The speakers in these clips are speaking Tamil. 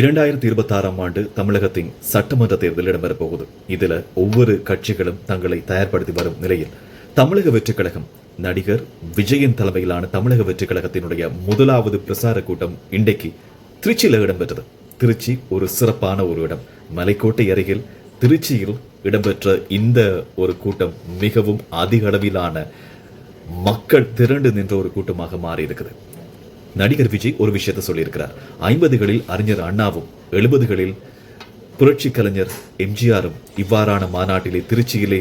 இரண்டாயிரத்தி இருபத்தாறாம் ஆண்டு தமிழகத்தின் சட்டமன்ற தேர்தல் இடம்பெறப்போகுது. இதில் ஒவ்வொரு கட்சிகளும் தங்களை தயார்படுத்தி வரும் நிலையில் தமிழக வெற்றிக் கழகம் நடிகர் விஜயன் தலைமையிலான தமிழக வெற்றிக் கழகத்தினுடைய முதலாவது பிரசார கூட்டம் இன்றைக்கு திருச்சியில் இடம்பெற்றது. திருச்சி ஒரு சிறப்பான ஒரு இடம். மலைக்கோட்டை அருகில் திருச்சியில் இடம்பெற்ற இந்த ஒரு கூட்டம் மிகவும் அதிக அளவிலான மக்கள் திரண்டு நின்ற ஒரு கூட்டமாக மாறி இருக்குது நடிகர் விஜய் ஒரு விஷயத்த சொல்லியிருக்கிறார். ஐம்பதுகளில் அறிஞர் அண்ணாவும் எழுபதுகளில் புரட்சி கலைஞர் எம்ஜிஆரும் இவ்வாறான மாநாட்டிலே திருச்சியிலே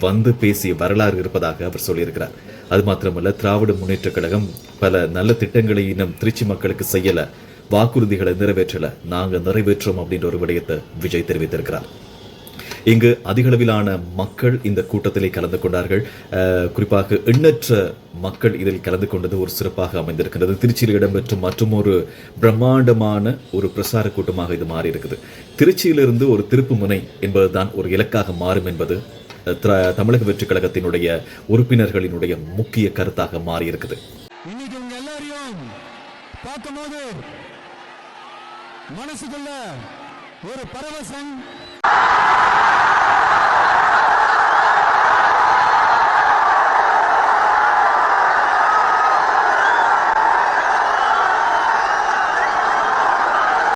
வந்து பேசிய வரலாறு இருப்பதாக அவர் சொல்லியிருக்கிறார். அது மாத்திரமல்ல திராவிட முன்னேற்றக் கழகம் பல நல்ல திட்டங்களை இன்னும் திருச்சி மக்களுக்கு செய்யல வாக்குறுதிகளை நிறைவேற்றல நாங்க நிறைவேற்றோம் அப்படின்ற ஒரு விடயத்தை விஜய் தெரிவித்திருக்கிறார். இங்கு அதிகளவிலான மக்கள் இந்த கூட்டத்திலே கலந்து கொண்டார்கள். குறிப்பாக எண்ணற்ற மக்கள் இதில் கலந்து கொண்டது ஒரு சிறப்பாக அமைந்திருக்கின்றது. திருச்சியில் இடம்பெற்ற மற்றொரு பிரம்மாண்டமான ஒரு பிரசார கூட்டமாக இது மாறி இருக்குது திருச்சியிலிருந்து ஒரு திருப்பு முனை என்பதுதான் ஒரு இலக்காக மாறும் என்பது தமிழக வெற்றிக் கழகத்தினுடைய உறுப்பினர்களினுடைய முக்கிய கருத்தாக மாறி இருக்குது மனசுக்குள்ள ஒரு பரவசம்